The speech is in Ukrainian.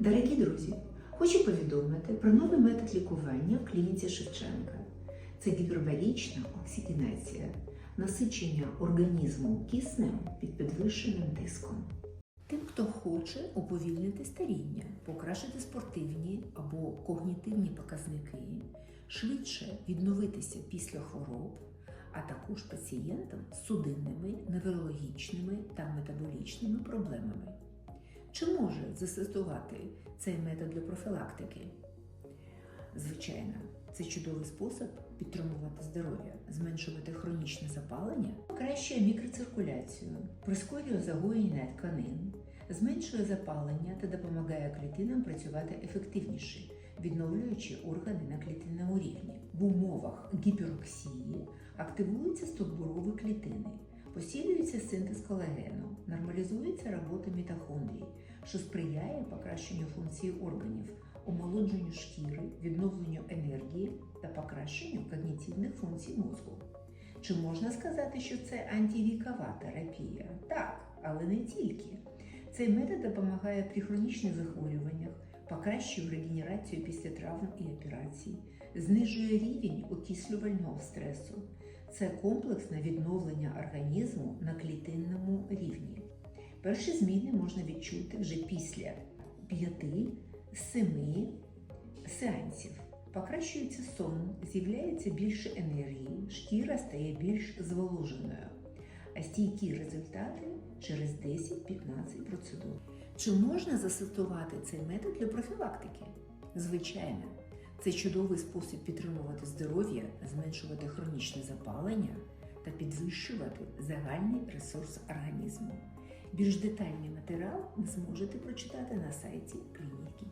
Дорогі друзі, хочу повідомити про новий метод лікування в клініці Шевченка. Це гіперболічна оксигенація, насичення організму киснем під підвищеним тиском. Тим, хто хоче уповільнити старіння, покращити спортивні або когнітивні показники, швидше відновитися після хвороб, а також пацієнтам з судинними, неврологічними та метаболічними проблемами. Чи може застосувати цей метод для профілактики? Звичайно, це чудовий спосіб підтримувати здоров'я, зменшувати хронічне запалення, покращує мікроциркуляцію, прискорює загоєння тканин, зменшує запалення та допомагає клітинам працювати ефективніше, відновлюючи органи на клітинному рівні. В умовах гіпероксії активуються стовбурові клітини, посилюється синтез колагену, нормалізується робота мітохондрій, що сприяє покращенню функції органів, омолодженню шкіри, відновленню енергії та покращенню когнітивних функцій мозку. Чи можна сказати, що це антивікова терапія? Так, але не тільки. Цей метод допомагає при хронічних захворюваннях, покращує регенерацію після травм і операцій, знижує рівень окислювального стресу. Це комплексне відновлення організму на клітинному рівні. Перші зміни можна відчути вже після 5-7 сеансів. Покращується сон, з'являється більше енергії, шкіра стає більш зволоженою, а стійкі результати через 10-15 процедур. Чи можна застосувати цей метод для профілактики? Звичайно, це чудовий спосіб підтримувати здоров'я, зменшувати хронічне запалення та підвищувати загальний ресурс організму. Більш детальний матеріал ви зможете прочитати на сайті клініки.